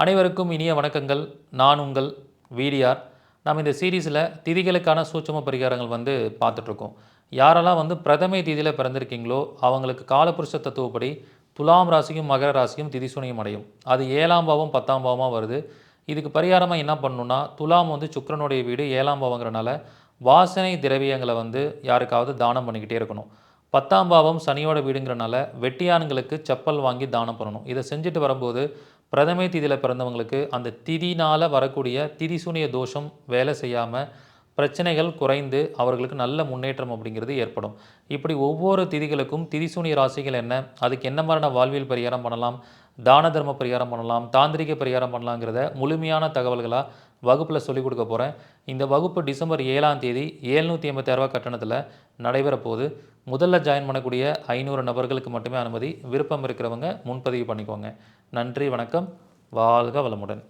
அனைவருக்கும் இனிய வணக்கங்கள். நான் உங்கள் வீடியார். நம்ம இந்த சீரீஸில் திதிகளுக்கான சூட்சம பரிகாரங்கள் வந்து பார்த்துட்ருக்கோம். யாரெல்லாம் வந்து பிரதமை திதியில் பிறந்திருக்கீங்களோ அவங்களுக்கு காலபுருஷ தத்துவப்படி துலாம் ராசியும் மகர ராசியும் திதிசுனியம் அடையும். அது ஏழாம் பாவம் பத்தாம் பாவமாக வருது. இதுக்கு பரிகாரமாக என்ன பண்ணணுன்னா துலாம் வந்து சுக்கரனுடைய வீடு ஏழாம் பாவங்கிறனால வாசனை திரவியங்களை வந்து யாருக்காவது தானம் பண்ணிக்கிட்டே இருக்கணும். பத்தாம் பாவம் சனியோட வீடுங்கிறனால வெட்டியான்களுக்கு செப்பல் வாங்கி தானம் பண்ணணும். இதை செஞ்சுட்டு வரும்போது பிரதமை திதியில் பிறந்தவங்களுக்கு அந்த திதினால் வரக்கூடிய திதிசூனிய தோஷம் வேலை செய்யாமல் பிரச்சனைகள் குறைந்து அவர்களுக்கு நல்ல முன்னேற்றம் அப்படிங்கிறது ஏற்படும். இப்படி ஒவ்வொரு திதிகளுக்கும் திதிசூனிய ராசிகள் என்ன? அதுக்கு என்ன மாதிரியான வாழ்வியல் பரிகாரம் பண்ணலாம்? தான தர்ம பரிகாரம் பண்ணலாம் தாந்திரிக பரிகாரம் பண்ணலாங்கிறத முழுமையான தகவல்களாக வகுப்பில் சொல்லிக் கொடுக்க போகிறேன் இந்த வகுப்பு டிசம்பர் ஏழாம் தேதி ஏழ்நூற்றி எண்பத்தாயிரம் கட்டணத்தில் நடைபெற போது முதல்ல ஜாயின் பண்ணக்கூடிய ஐநூறு நபர்களுக்கு மட்டுமே அனுமதி. விருப்பம் இருக்கிறவங்க முன்பதிவு பண்ணிக்கோங்க. நன்றி வணக்கம். வாழ்க வளமுடன்.